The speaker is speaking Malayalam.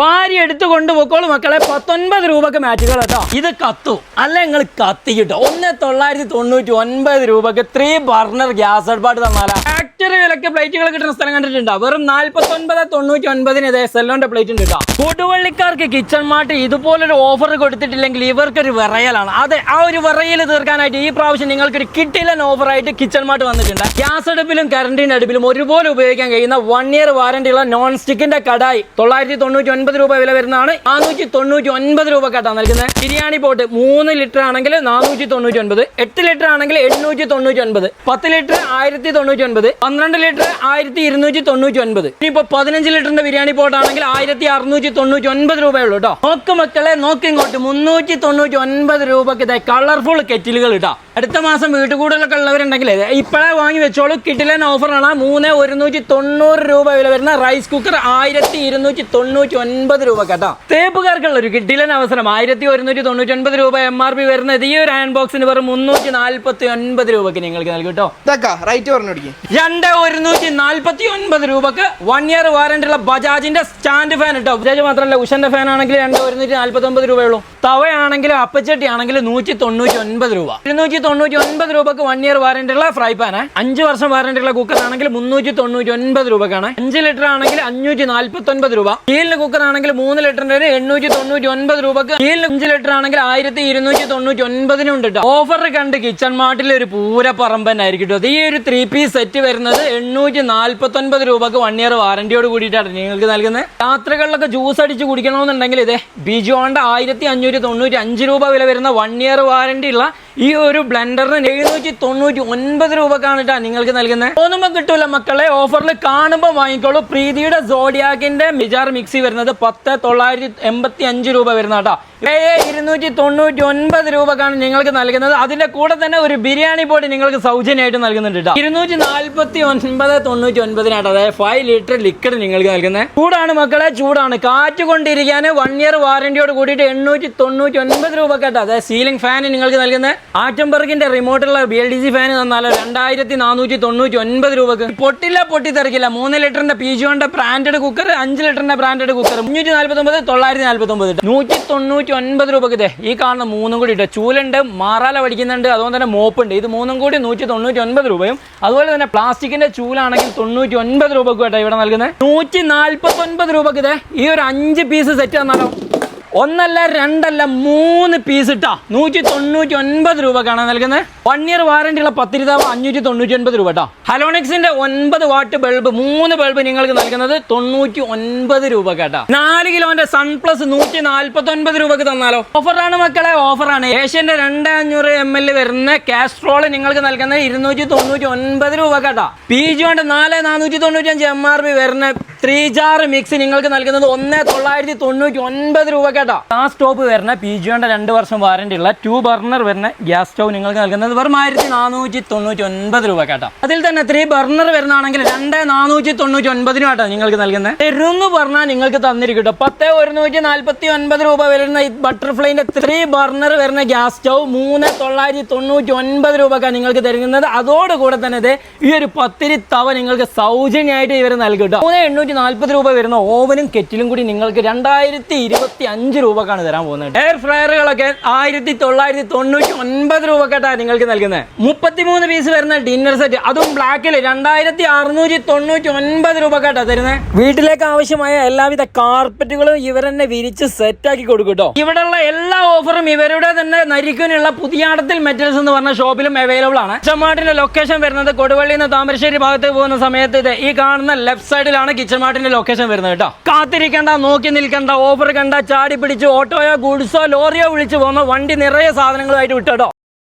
Why? വാരി എടുത്ത് കൊണ്ടുപോക്കോളൂ മക്കളെ. പത്തൊൻപത് രൂപക്ക് മാറ്റുകൾ കേട്ടോ. ഇത് കത്തു. അല്ല നിങ്ങൾ കത്തി കിട്ടോ ഒന്ന് തൊള്ളായിരത്തി തൊണ്ണൂറ്റി ഒൻപത് രൂപക്ക് ത്രീ ബർണർ ഗ്യാസ് അടുപ്പാട്ട് തന്നാലാ. ഫാക്ടറി വിലക്ക് പ്ലേറ്റുകൾ കിട്ടുന്ന സ്ഥലം കണ്ടിട്ടുണ്ടോ? വെറും നാല്പത്തി ഒൻപത് തൊണ്ണൂറ്റി ഒൻപതിന് ഇതേ സെല്ലോന്റെ പ്ലേറ്റ് ഉണ്ട് കേട്ടോ. കൂട്ടുപള്ളിക്കാർക്ക് കിച്ചൺ മാർട്ട് ഇതുപോലൊരു ഓഫർ കൊടുത്തിട്ടില്ലെങ്കിൽ ഇവർക്കൊരു വിറയലാണ്. അതെ ആ ഒരു വിറയൽ തീർക്കാനായിട്ട് ഈ പ്രാവശ്യം നിങ്ങൾക്കൊരു ഓഫർ ഓഫറായിട്ട് കിച്ചൺ മാർട്ട് വന്നിട്ടുണ്ട്. ഗ്യാസ് അടുപ്പിലും കറണ്ടിന്റെ അടുപ്പിലും ഒരുപോലെ ഉപയോഗിക്കാൻ കഴിയുന്ന വൺ ഇയർ വാറണ്ടിയുള്ള നോൺ സ്റ്റിക്കിന്റെ കടായി തൊള്ളായിരത്തി തൊണ്ണൂറ്റി ഒൻപത് രൂപ വില വരുന്നതാണ്. നാനൂറ്റി തൊണ്ണൂറ്റി ഒൻപത് രൂപ കേട്ടോ നൽകുന്നത്. ബിരിയാണി പോട്ട് മൂന്ന് ലിറ്റർ ആണെങ്കിൽ നാനൂറ്റി തൊണ്ണൂറ്റി ഒൻപത് എട്ട് ലിറ്റർ ആണെങ്കിൽ എണ്ണൂറ്റി തൊണ്ണൂറ്റി ഒൻപത് പത്ത് ലിറ്റർ ആയിരത്തി തൊണ്ണൂറ്റി ഒൻപത് പന്ത്രണ്ട് ലിറ്റർ ആയിരത്തി ഇരുന്നൂറ്റി തൊണ്ണൂറ്റി ഒൻപത് ഇനിയിപ്പോ പതിനഞ്ച് ലിറ്ററിന്റെ ബിരിയാണി പോട്ട് ആണെങ്കിൽ ആയിരത്തി അറുന്നൂറ്റി തൊണ്ണൂറ്റി ഒൻപത് രൂപയുള്ളൂ കേട്ടോ നോക്ക് മക്കളെ നോക്ക് ഇങ്ങോട്ട്. മുന്നൂറ്റി തൊണ്ണൂറ്റി ഒൻപത് രൂപക്ക് കളർഫുൾ കെറ്റിലുകൾ ഇട്ടാ അടുത്ത മാസം വീട്ടുകൂടലൊക്കെ ഉള്ളവരുണ്ടെങ്കിൽ ഇപ്പോഴേ വാങ്ങി വെച്ചോളൂ. കിട്ടിലൻ ഓഫറാണ് മൂന്ന് ഒരുന്നൂറ്റി തൊണ്ണൂറ് രൂപ വില വരുന്ന റൈസ് കുക്കർ ആയിരത്തി ഇരുന്നൂറ്റി തൊണ്ണൂറ്റി ഒൻപത് രൂപ കേട്ടോ. തേപ്പുകാർക്കുള്ള ഒരു കിട്ടിയിലെ അവസരം. ആയിരത്തി ഒരുന്നൂറ്റി തൊണ്ണൂറ്റി ഒൻപത് രൂപ എം ആർ പി വരുന്നത് ഈ ഒരു ഹാൻഡ് ബോക്സിന് വെറും മുന്നൂറ്റി നാൽപ്പത്തി ഒൻപത് രൂപക്ക് നിങ്ങൾക്ക് നൽകും കേട്ടോ. റൈറ്റ് പറഞ്ഞു രണ്ട് ഒരുന്നൂറ്റി നാൽപ്പത്തി ഒൻപത് രൂപക്ക് വൺ ഇയർ വാറന്റി ഉള്ള ബജാജിന്റെ സ്റ്റാൻഡ് ഫാൻ കേട്ടോ ബജാജ് മാത്രമല്ല ഉഷന്റെ ഫാൻ ആണെങ്കിൽ രണ്ട് ഒരുന്നൂറ്റി നാൽപ്പത്തി ഒമ്പത് രൂപയുള്ളൂ. തവയാണെങ്കിലും അപ്പച്ചട്ടി ആണെങ്കിലും നൂറ്റി തൊണ്ണൂറ്റി ഒൻപത് രൂപ. ഇരുന്നൂറ്റി തൊണ്ണൂറ്റി ഒൻപത് രൂപക്ക് വൺ ഇയർ വാറന്റി ഉള്ള ഫ്രൈ പാൻ അഞ്ച് വർഷം വാറന്റി ഉള്ള കുക്കർ ആണെങ്കിൽ മുന്നൂറ്റി തൊണ്ണൂറ്റി ഒൻപത് രൂപക്കാണ് അഞ്ച് ലിറ്റർ ആണെങ്കിൽ അഞ്ഞൂറ്റി നാൽപ്പത്തി ഒൻപത് രൂപ സ്റ്റീലിന് കുക്കർ ആണെങ്കിൽ മൂന്ന് ലിറ്ററിന്റെ എണ്ണൂറ്റി തൊണ്ണൂറ്റി ഒൻപത് രൂപക്ക് സ്റ്റീലിന് അഞ്ച് ലിറ്റർ ആണെങ്കിൽ ആയിരത്തി ഇരുന്നൂറ്റി തൊണ്ണൂറ്റി ഒൻപതിനും ഉണ്ട് കേട്ടോ ഓഫർ കണ്ട് കിച്ചൺ മാർട്ടിലെ ഒരു പൂര പറമ്പൻ ആയിരിക്കും കേട്ടോ ഈ ഒരു ത്രീ പീസ് സെറ്റ് വരുന്നത് എണ്ണൂറ്റി നാൽപ്പത്തി ഒൻപത് രൂപക്ക് വൺ ഇയർ വാറന്റിയോട് കൂടിയിട്ടാണ് നിങ്ങൾക്ക് നൽകുന്നത്. രാത്രികളിലൊക്കെ ജ്യൂസ് അടിച്ച് കുടിക്കണമെന്നുണ്ടെങ്കിൽ ഇതേ ബിജോന്റെ ആയിരത്തി അഞ്ഞൂറ്റി തൊണ്ണൂറ്റി അഞ്ച് രൂപ വില വരുന്ന വൺ ഇയർ വാറന്റി ഉള്ള ഈ ഒരു ബ്ലെൻഡറിന് എഴുന്നൂറ്റി തൊണ്ണൂറ്റി ഒൻപത് രൂപക്കാണ് കേട്ടോ നിങ്ങൾക്ക് നൽകുന്നത്. തോന്നുമ്പോൾ കിട്ടൂല മക്കളെ. ഓഫറിൽ കാണുമ്പോൾ വാങ്ങിക്കോളൂ. പ്രീതിയുടെ സോഡിയാക്കിന്റെ മിജാർ മിക്സി വരുന്നത് പത്ത് തൊള്ളായിരത്തി എൺപത്തി അഞ്ച് രൂപ വരുന്ന കേട്ടോ ഇരുന്നൂറ്റി തൊണ്ണൂറ്റി ഒൻപത് രൂപക്കാണ് നിങ്ങൾക്ക് നൽകുന്നത്. അതിന്റെ കൂടെ തന്നെ ഒരു ബിരിയാണി പൊടി നിങ്ങൾക്ക് സൗജന്യമായിട്ട് നൽകുന്നുണ്ട് കേട്ടോ ഇരുന്നൂറ്റി നാൽപ്പത്തി ഒൻപത് തൊണ്ണൂറ്റി ഒൻപതിനായിട്ട് അതായത് ഫൈവ് ലിറ്റർ ലിക്വിഡ് നിങ്ങൾക്ക് നൽകുന്നത്. ചൂടാണ് മക്കളെ ചൂടാണ്. കാറ്റ് കൊണ്ടിരിക്കാൻ വൺ ഇയർ വാറന്റിയോട് കൂടിയിട്ട് എണ്ണൂറ്റി തൊണ്ണൂറ്റി ഒൻപത് രൂപ കേട്ടോ അതായത് സീലിംഗ് ഫാൻ നിങ്ങൾക്ക് നൽകുന്നത്. ആറ്റംബർഗിന്റെ റിമോട്ടുള്ള B L D C fan തന്നാലോ രണ്ടായിരത്തി നാനൂറ്റി തൊണ്ണൂറ്റി ഒൻപത് രൂപക്ക് പൊട്ടില്ല പൊട്ടിത്തെറിക്കില്ല. മൂന്ന് ലിറ്ററിന്റെ പി ജിയോന്റെ ബ്രാൻഡഡ് കുക്കർ അഞ്ച് ലിറ്ററിന്റെ ബ്രാൻഡഡ് കുക്കർ മുന്നൂറ്റി നാൽപ്പത്തി ഒമ്പത് തൊള്ളായിരത്തി നാൽപ്പത്തി ഒമ്പത് നൂറ്റി തൊണ്ണൂറ്റി ഒൻപത് രൂപക്ക് ഇതേ ഈ കാണുന്ന മൂന്നും കൂടി ഇട്ട്. ചൂലുണ്ട് മാറാല പഠിക്കുന്നുണ്ട് അതുകൊണ്ട് തന്നെ മോപ്പുണ്ട്. ഇത് മൂന്നും കൂടി നൂറ്റി തൊണ്ണൂറ്റി ഒൻപത് രൂപയും അതുപോലെ തന്നെ പ്ലാസ്റ്റിക്കിന്റെ ചൂലാണെങ്കിൽ തൊണ്ണൂറ്റി ഒൻപത് രൂപക്ക് കേട്ടോ ഇവിടെ നൽകുന്നത്. നൂറ്റി നാൽപ്പത്തി ഒൻപത് രൂപക്ക് ഇതേ ഈ ഒരു അഞ്ച് പീസ് സെറ്റ് തന്നാലോ ഒന്നല്ല രണ്ടല്ല മൂന്ന് പീസ് ഇട്ടാ. നൂറ്റി തൊണ്ണൂറ്റി ഒൻപത് രൂപക്കാണ് നൽകുന്നത്. വൺ ഇയർ വാറന്റി ഉള്ള പത്തിരിതാവ് അഞ്ഞൂറ്റി തൊണ്ണൂറ്റി ഒൻപത് രൂപ കേട്ടോ. ഹലോണിക്സിന്റെ ഒൻപത് വാട്ട് ബൾബ് മൂന്ന് ബൾബ് നിങ്ങൾക്ക് നൽകുന്നത് തൊണ്ണൂറ്റി ഒൻപത് രൂപ കേട്ടോ. നാല് കിലോന്റെ സൺ പ്ലസ് നൂറ്റി നാൽപ്പത്തി ഒൻപത് രൂപക്ക് തന്നാലോ. ഓഫറാണ് മക്കളെ ഓഫറാണ് ഏഷ്യന്റെ രണ്ട് എം എൽ വരുന്ന കാസ്ട്രോൾ നിങ്ങൾക്ക് നൽകുന്നത് ഇരുന്നൂറ്റി തൊണ്ണൂറ്റി ഒൻപത് രൂപ കേട്ടോ. പി ജിയോന്റെ നാല് നാനൂറ്റി തൊണ്ണൂറ്റി അഞ്ച് എം ആർ പി വരുന്ന ത്രീ ജാർ മിക്സ് നിങ്ങൾക്ക് നൽകുന്നത് ഒന്ന് തൊള്ളായിരത്തി തൊണ്ണൂറ്റി ഒൻപത് രൂപ കേട്ടോ. ആ സ്റ്റോപ്പ് വരുന്ന പി ജിയുടെ രണ്ട് വർഷം വാറന്റി ഉള്ള ടു ബർണർ വരുന്ന ഗ്യാസ് സ്റ്റോവ് നിങ്ങൾക്ക് നൽകുന്നത് വെറും ആയിരത്തി നാനൂറ്റി തൊണ്ണൂറ്റി ഒൻപത് രൂപ കേട്ടോ. അതിൽ തന്നെ ത്രീ ബർണർ വരുന്നതാണെങ്കിൽ രണ്ട് നാനൂറ്റി തൊണ്ണൂറ്റി ഒൻപതിനും കേട്ടോ നിങ്ങൾക്ക് നൽകുന്നത്. തെരുന്ന് പറഞ്ഞാൽ നിങ്ങൾക്ക് തന്നിരിക്കട്ടോ കേട്ടോ. പത്ത് ഒരുന്നൂറ്റി നാൽപ്പത്തി ഒൻപത് രൂപ വരുന്ന ബട്ടർഫ്ലൈന്റെ ത്രീ ബർണർ വരുന്ന ഗ്യാസ് സ്റ്റവ് മൂന്ന് തൊള്ളായിരത്തി തൊണ്ണൂറ്റി ഒൻപത് രൂപക്കാണ് നിങ്ങൾക്ക് തരുന്നത്. അതോടുകൂടെ തന്നെ ഈ ഒരു പത്തിരി തവ നിങ്ങൾക്ക് സൗജന്യമായിട്ട് ഇവർ നൽകും മൂന്ന് എണ്ണൂറ്റി നാൽപ്പത് രൂപ വരുന്ന ഓവനും കെറ്റിലും കൂടി നിങ്ങൾക്ക് രണ്ടായിരത്തി ഇരുപത്തി അഞ്ച് രൂപക്കാണ് തരാൻ പോകുന്നത്. എയർ ഫ്രയറുകളൊക്കെ ആയിരത്തി തൊള്ളായിരത്തി തൊണ്ണൂറ്റി ഒൻപത് രൂപക്കാട്ടാണ് നിങ്ങൾക്ക് നൽകുന്നത്. മുപ്പത്തിമൂന്ന് പീസ് വരുന്ന ഡിന്നർ സെറ്റ് അതും ബ്ലാക്കിൽ രണ്ടായിരത്തി അറുന്നൂറ്റി തൊണ്ണൂറ്റി ഒൻപത് രൂപക്കാട്ടാ തരുന്നത്. വീട്ടിലേക്ക് ആവശ്യമായ എല്ലാവിധ കാർപ്പറ്റുകളും ഇവർ തന്നെ വിരിച്ച് സെറ്റാക്കി കൊടുക്കും കേട്ടോ ഇവിടെയുള്ള എല്ലാ ഓഫറും ഇവരുടെ തന്നെ നരിക്കുനുള്ള പുതിയാടത്തിൽ മെറ്റൽസ് എന്ന് പറഞ്ഞ ഷോപ്പിലും അവൈലബിൾ ആണ്. കിച്ചൺ ലൊക്കേഷൻ വരുന്നത് കൊടുവള്ളി നിന്ന് താമരശ്ശേരി ഭാഗത്ത് പോകുന്ന സമയത്ത് ഈ കാണുന്ന ലെഫ്റ്റ് സൈഡിലാണ് കിച്ചൺ മാർട്ടിന്റെ ലൊക്കേഷൻ വരുന്നത് കേട്ടോ. കാത്തിരിക്കണ്ട നോക്കി നിൽക്കണ്ട ഓഫർ കണ്ട ചാടി പിടിച്ച് ഓട്ടോയോ ഗുഡ്സോ ലോറിയോ വിളിച്ചു പോകുന്ന വണ്ടി നിറയെ സാധനങ്ങളുമായിട്ട് വിട്ടോ